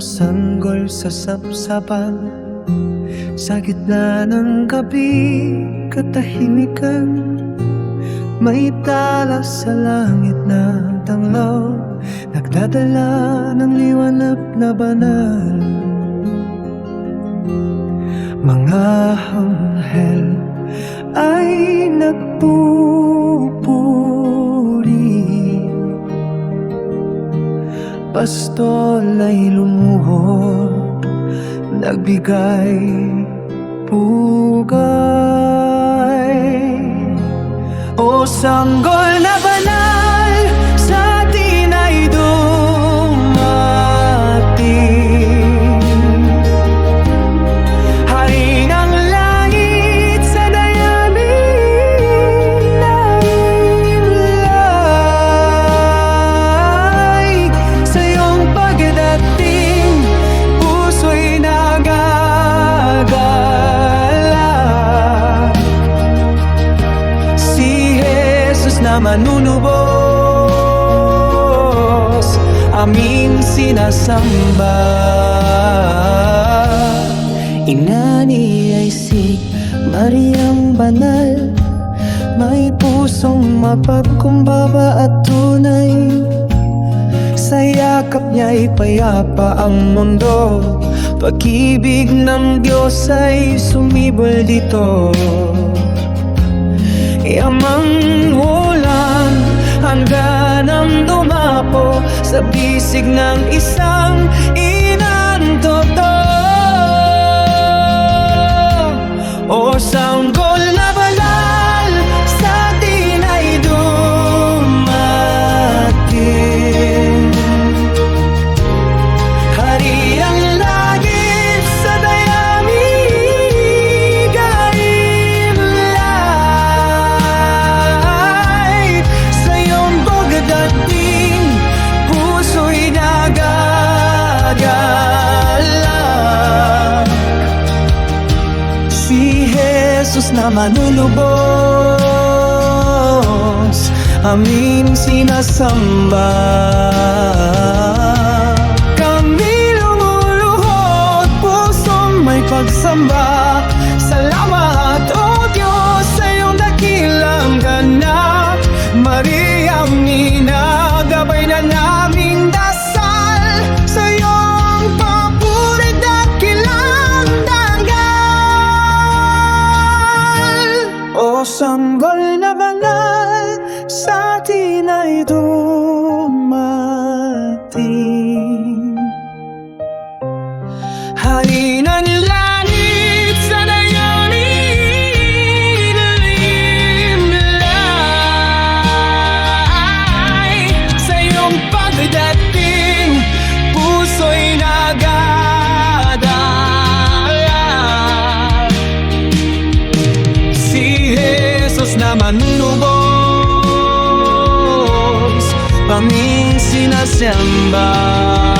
sanggol sa sapsapan? Sa gitna ng gabi, katahimikan. May tala sa langit na tanglaw Nagdadala ng liwanag na banal. Mga anghel ay nagpupuri Pastol ay lumuhod Nagbigay pugay. O sanggol na manunubos Aming sinasamba. Ina ni ay si Mariang Banal May pusong mapagkumbaba at tunay. Sa yakap niya'y payapa ang mundo Pag-ibig ng Diyos ay sumibol dito. Yamang ulan Sa bisig ng isang Si Jesus na manunubos Aming sinasamba. Kami lumuluhod Pusong may pagsamba sanggol na banal Sa atin ay dumating Jesus na manunubos Aming sinasamba